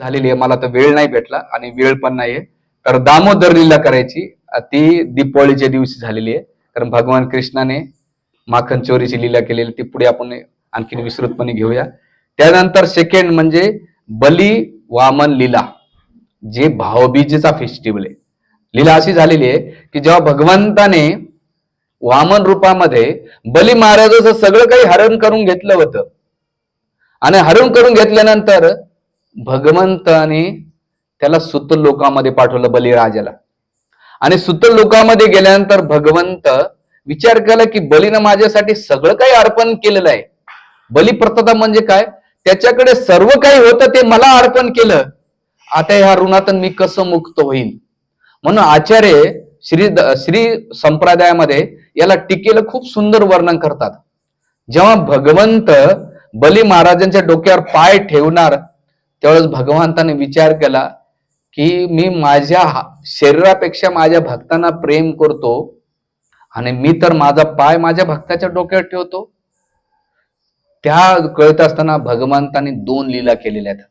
झालेली आहे. मला तर वेळ नाही भेटला आणि वेळ पण नाहीये. तर दामोदर लीला करायची ती दीपावलीच्या दिवशी झालेली आहे. कारण भगवान कृष्णाने माखन चोरीची लीला केलेली ती पुढे आपण आणखीन विस्तृतपणे घेऊया. त्यानंतर सेकंड म्हणजे बली वामन लीला जे भावबीजेचा फेस्टिवल आहे. लीला अशी झालेली आहे की जेव्हा भगवंताने वामन रूपामध्ये बली महाराजाचं सगळं काही हरण करून घेतलं होतं. आणि हरण करून घेतल्यानंतर भगवंताने त्याला सुत लोकामध्ये पाठवलं बलिराजाला. आणि सुत लोकामध्ये गेल्यानंतर भगवंत विचार केला की बलीनं माझ्यासाठी सगळं काही अर्पण केलेलं आहे. बलिप्रतता म्हणजे काय? त्याच्याकडे सर्व काही होतं ते मला अर्पण केलं. आता ह्या ऋणातून मी कसं मुक्त होईल म्हणून आचार्य श्री श्री संप्रदायामध्ये याला टीकेला खूप सुंदर वर्णन करतात. जेव्हा भगवंत बली महाराजांच्या डोक्यावर पाय ठेवणार त्यावेळेस भगवंताने विचार केला की मी माझ्या शरीरापेक्षा माझ्या भक्तांना प्रेम करतो आणि मी तर माझा पाय माझ्या भक्ताच्या डोक्यावर ठेवतो. त्या कळत असताना भगवंताने दोन लीला केलेल्या आहेत.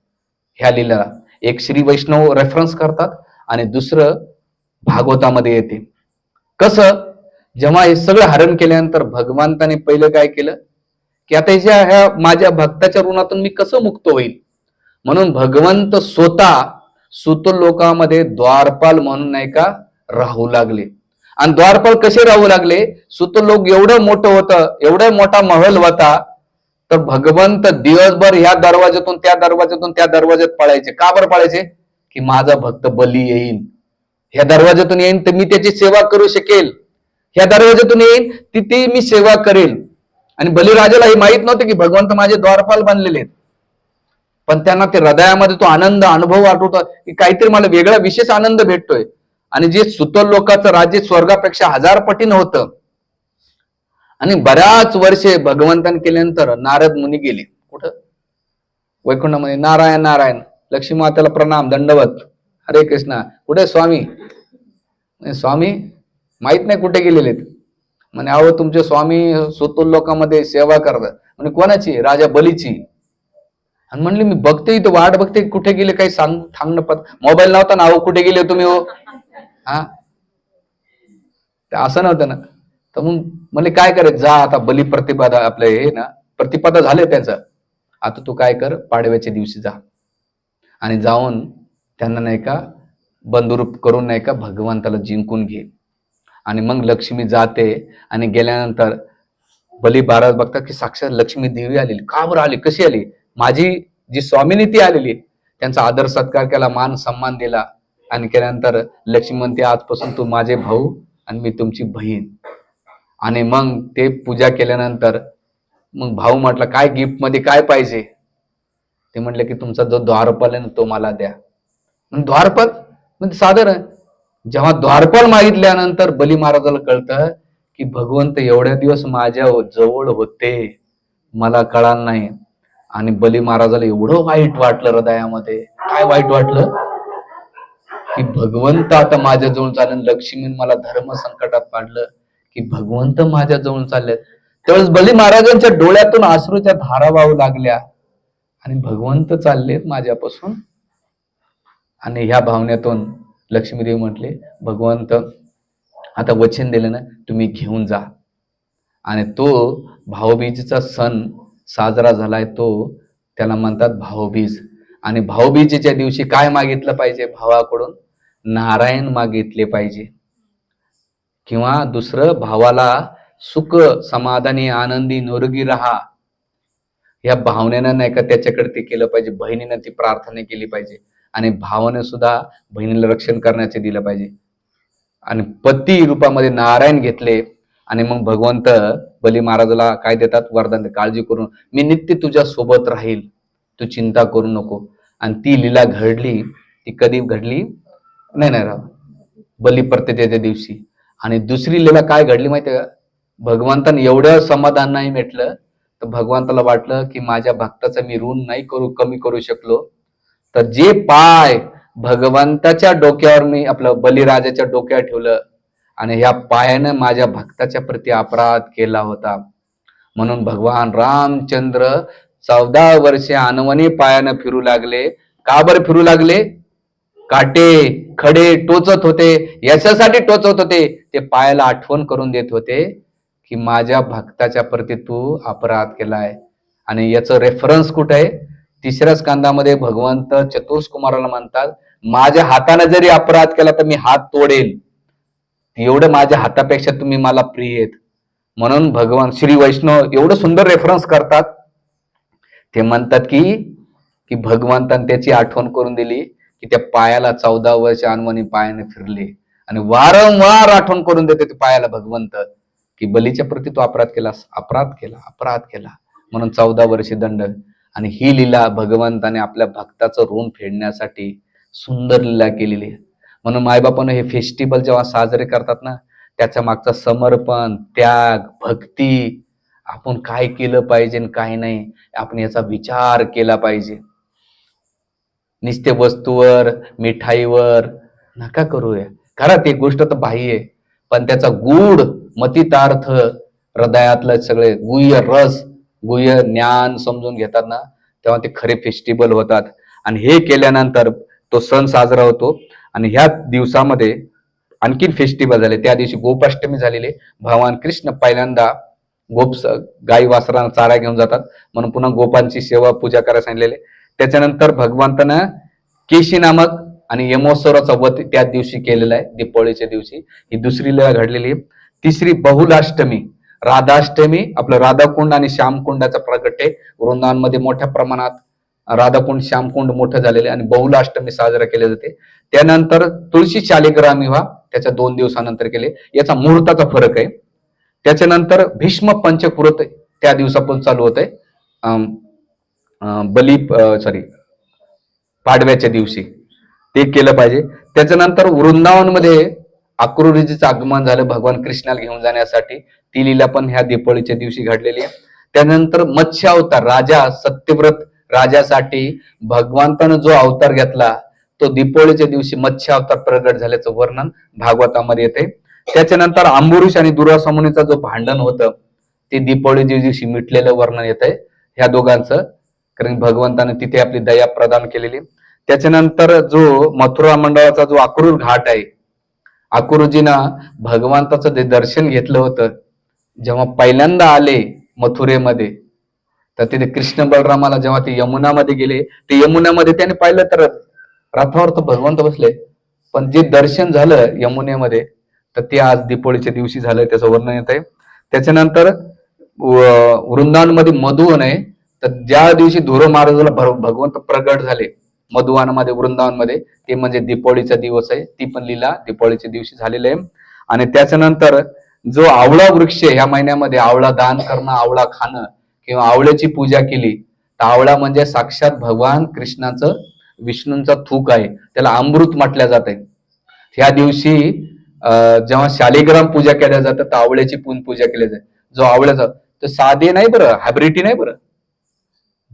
ह्या लीला एक श्री वैष्णव रेफरन्स करतात आणि दुसरं भागवतामध्ये येते. कसं? जेव्हा हे सगळं हरण केल्यानंतर भगवंताने पहिलं काय केलं? की आता ह्या माझ्या भक्ताच्या ऋणातून मी कसं मुक्त होईल? म्हणून भगवंत स्वतः सुत लोकामध्ये द्वारपाल म्हणून नाही का राहू लागले. आणि द्वारपाल कसे राहू लागले? सुत लोक एवढं मोठं होतं एवढा मोठा महल होता तर भगवंत दिवसभर ह्या दरवाज्यातून त्या दरवाज्यातून त्या दरवाज्यात पळायचे. का बरं पळायचे? की माझा भक्त बली येईल ह्या दरवाज्यातून येईन तर मी त्याची सेवा करू शकेल. ह्या दरवाज्यातून येईन तिथे मी सेवा करेल. आणि बलिराजाला हे माहीत नव्हतं की भगवंत माझे द्वारपाल बनलेले आहेत. पण त्यांना ते हृदयामध्ये तो आनंद अनुभव आठवतो की काहीतरी मला वेगळा विशेष आनंद भेटतोय. आणि जे सुतल लोकांचं राज्य स्वर्गापेक्षा हजार पटीनं होतं. आणि बऱ्याच वर्षे भगवंतान केल्यानंतर नारद मुनी गेले. कुठं? वैकुंठामध्ये. नारायण नारायण. लक्ष्मी मातेला प्रणाम दंडवत. हरे कृष्णा. कुठे स्वामी? स्वामी माहीत नाही कुठे गेलेले म्हणे अहो तुमचे स्वामी सुतुल लोकांमध्ये सेवा करतात. म्हणजे कोणाची? राजा बलीची. आणि म्हणले मी बघते इथं वाट बघते कुठे गेले काही सांग सांगणं पत मोबाईल नव्हता ना अहो कुठे गेले तुम्ही हो. हा? ते असं नव्हतं ना. तर मग म्हणले काय करायचं जा आता बली प्रतिपदा आपलं हे ना प्रतिपदा झाले त्याचं. आता तू काय कर पाडव्याच्या दिवशी जा. आणि जाऊन त्यांना नाही का बंदरूप करून नाही का भगवंताला जिंकून घे. आणि मग लक्ष्मी जाते आणि गेल्यानंतर बली महाराज बघतात की साक्षात लक्ष्मी देवी आलेली. का बरं आली? कशी आली? माझी जी स्वामिनी ती आलेली त्यांचा आदर सत्कार केला मान सन्मान दिला आणि केल्यानंतर लक्ष्मी आजपासून तू माझे भाऊ आणि मी तुमची बहीण. आणि मग ते पूजा केल्यानंतर मग भाऊ म्हटलं काय गिफ्टमध्ये काय पाहिजे? ते म्हटलं की तुमचा जो द्वारपाल आहे ना तो मला द्या. मग द्वारपाल म्हणजे साधारण जेव्हा द्वारपाल मागितल्यानंतर बली महाराजाला कळतं की भगवंत एवढ्या दिवस माझ्या जवळ होते मला कळाल नाही. आणि बली महाराजाला एवढं वाईट वाटलं हृदयामध्ये. काय वाईट वाटलं? की भगवंत आता माझ्या जवळ चालेल लक्ष्मीन मला धर्म संकटात पाडलं. की भगवंत माझ्या जवळ चालले. त्यावेळेस बली महाराजांच्या डोळ्यातून आश्रूच्या धारा वाहू लागल्या. आणि भगवंत चाललेत माझ्यापासून. आणि ह्या भावनेतून लक्ष्मीदेवी म्हटले भगवंत आता वचन दिलं ना तुम्ही घेऊन जा. आणि तो भाऊबीजेचा सण साजरा झालाय तो त्याला म्हणतात भाऊबीज. आणि भाऊबीजेच्या दिवशी काय मागितलं पाहिजे भावाकडून? नारायण मागितले पाहिजे. किंवा दुसरं भावाला सुख समाधानी आनंदी निरोगी राहा. या भावनेनं नाही का त्याच्याकडे ते केलं पाहिजे बहिणीनं ती प्रार्थना केली पाहिजे. आणि भावाने सुद्धा बहिणीला रक्षण करण्याचे दिलं पाहिजे. आणि पती रूपामध्ये नारायण घेतले आणि मग भगवंत बली महाराजाला काय देतात? वरदान काळजी करून मी नित्य तुझ्या सोबत राहील. तू चिंता करू नको. आणि ती लीला घडली ती कधी घडली? नाही नाही राव. बली प्रत्येच्या दिवशी. आणि दुसरी लीला काय घडली माहितीये का? भगवंतान एवढं समाधान नाही भेटलं तर भगवंताला वाटलं की माझ्या भक्ताचं मी ऋण नाही करू कमी करू शकलो. तर जे पाय भगवंताच्या डोक्यावर मी आपलं बलिराजाच्या डोक्यावर ठेवलं आणि ह्या पायानं माझ्या भक्ताच्या प्रती अपराध केला होता. म्हणून भगवान रामचंद्र चौदा वर्षे अनवणी पायानं फिरू लागले. का बरं फिरू लागले? काटे खडे टोचत होते. याच्यासाठी टोचत होते. ते पायाला आठवण करून देत होते की माझ्या भक्ताच्या प्रती तू अपराध केलाय. आणि याचं रेफरन्स कुठं आहे? तिसऱ्या स्कंदामध्ये भगवंत चतुर्ष कुमाराला म्हणतात माझ्या हाताने जरी अपराध केला तर मी हात तोडेल एवढं माझ्या हातापेक्षा तुम्ही मला प्रिय आहेत. म्हणून भगवान श्री वैष्णव एवढं सुंदर रेफरन्स करतात. ते म्हणतात की की भगवंताने त्याची आठवण करून दिली की त्या पायाला चौदा वर्ष अनवणी पायाने फिरले. आणि वारंवार आठवण करून देते ते पायाला भगवंत की बलीच्या प्रती तो अपराध केलास अपराध केला अपराध केला. म्हणून चौदा वर्षे दंड. आणि ही लीला भगवंताने आपल्या भक्ताचं ऋण फेडण्यासाठी सुंदर लीला केलेली आहे. म्हणून मायबापानं हे फेस्टिवल जेव्हा साजरे करतात ना त्याच्या मागचा समर्पण त्याग भक्ती आपण काय केलं पाहिजे आणि काय नाही आपण याचा विचार केला पाहिजे. नुसते वस्तूवर मिठाईवर नका करूया खरं ती गोष्ट तर बाह्य आहे पण त्याचा गूढ मतितार्थ हृदयातलं सगळे गुह्य रस गुह्य ज्ञान समजून घेतात ना तेव्हा ते खरे फेस्टिवल होतात. आणि हे केल्यानंतर तो सण साजरा होतो. आणि ह्या दिवसामध्ये आणखीन फेस्टिवल झाले. त्या दिवशी गोपाष्टमी झालेले. भगवान कृष्ण पहिल्यांदा गोप गाई वासरांना चारा घेऊन जातात. म्हणून पुन्हा गोपांची सेवा पूजा करायला सांगितलेले. त्याच्यानंतर भगवंतानं केशी नामक आणि यमोत्सवाचा वध त्या दिवशी केलेला आहे. दीपावळीच्या दिवशी. ही दुसरी लय घडलेली आहे. तिसरी बहुलाष्टमी. राधाष्टमी आपलं राधाकुंड आणि श्यामकुंडाचा प्रगट आहे. वृंदावनमध्ये मोठ्या प्रमाणात राधाकुंड श्यामकुंड मोठं झालेले आणि बहुलाष्टमी साजरा केले जाते. त्यानंतर तुळशी शालिग्राम विवाह त्याच्या दोन दिवसानंतर केले. याचा मुहूर्ताचा फरक आहे. त्याच्यानंतर भीष्म पंचकृत त्या दिवसापासून चालू होत आहे बली सॉरी पाडव्याच्या दिवशी. ते केलं पाहिजे. त्याच्यानंतर वृंदावनमध्ये अक्रूरीजीचं आगमन झालं भगवान कृष्णाला घेऊन जाण्यासाठी. ती लीला पण ह्या दिपाळीच्या दिवशी घडलेली आहे. त्यानंतर मत्स्यावतार राजा सत्यव्रत राजासाठी भगवंतानं जो अवतार घेतला तो दीपावलीच्या दिवशी मत्स्य अवतार प्रगट झाल्याचं वर्णन भागवतामध्ये येते. त्याच्यानंतर आंबुरुष आणि दुर्वासा जो भांडण होतं ते दीपावलीच्या दिवशी मिटलेलं वर्णन येत आहे ह्या दोघांचं कारण भगवंताने तिथे आपली दया प्रदान केलेली. त्याच्यानंतर जो मथुरा मंडळाचा जो आक्रूर घाट आहे अक्रूरजीनं भगवंताचं जे दर्शन घेतलं होतं जेव्हा पहिल्यांदा आले मथुरेमध्ये तर तिथे कृष्ण बलरामाला जेव्हा ते यमुनामध्ये गेले ते यमुनामध्ये त्याने पाहिलं तर रथावर तर भगवंत बसले. पण जे दर्शन झालं यमुनेमध्ये तर ते आज दीपोळीच्या दिवशी झालं त्याचं वर्णन येत आहे त्याच्यानंतर वृंदावनमध्ये मधुवन आहे. तर ज्या दिवशी धुरो महाराजाला भगवंत प्रगट झाले मधुवानामध्ये वृंदावनमध्ये ते म्हणजे दीपावलीचा दिवस आहे. ती पण लीला दीपावलीच्या दिवशी झालेली आहे. आणि त्याच्यानंतर जो आवळा वृक्ष ह्या महिन्यामध्ये आवळा दान करणं आवळा खाणं किंवा आवळ्याची पूजा केली तर आवळा म्हणजे साक्षात भगवान कृष्णाचं विष्णूंचा थूक आहे. त्याला अमृत म्हटल्या जात आहे ह्या दिवशी जेव्हा शालिग्राम पूजा केल्या जातात तर आवळ्याची पून पूजा केली जाते. जो आवळ्याचा तर साधे नाही बरं हायब्रिटी नाही बरं.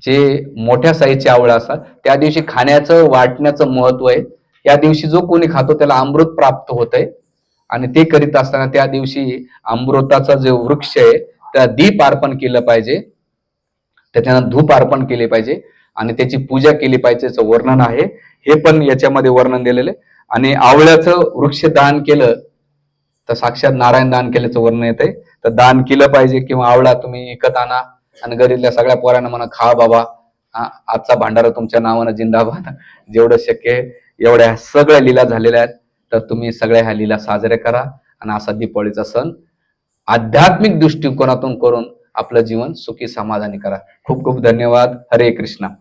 जे मोठ्या साईजचे आवळा असतात त्या दिवशी खाण्याचं वाटण्याचं महत्त्व आहे. या दिवशी जो कोणी खातो त्याला अमृत प्राप्त होत आहे आणि ते करीत असताना त्या दिवशी अमृताचा जो वृक्ष आहे त्याला दीप अर्पण केलं पाहिजे. त्याच्यानं धूप अर्पण केले पाहिजे आणि त्याची पूजा केली पाहिजे वर्णन आहे. हे पण याच्यामध्ये वर्णन दिलेलं आहे. आणि आवळ्याचं वृक्ष दान केलं तर साक्षात नारायण दान केल्याचं वर्णन येत आहे. तर दान केलं पाहिजे किंवा आवळा तुम्ही एकत आणा आणि घरीतल्या सगळ्या पोरांना म्हणा खा बाबा आजचा भांडारा तुमच्या नावानं जिंदाबाद जेवढं शक्य आहे एवढ्या सगळ्या लीला झालेल्या आहेत. तर तुम्ही सगळ्या ह्या लीला साजऱ्या करा आणि असा दीपावलीचा सण आध्यात्मिक दृष्टिकोनातून करून आपलं जीवन सुखी समाधानी करा. खूप खूप धन्यवाद. हरे कृष्णा.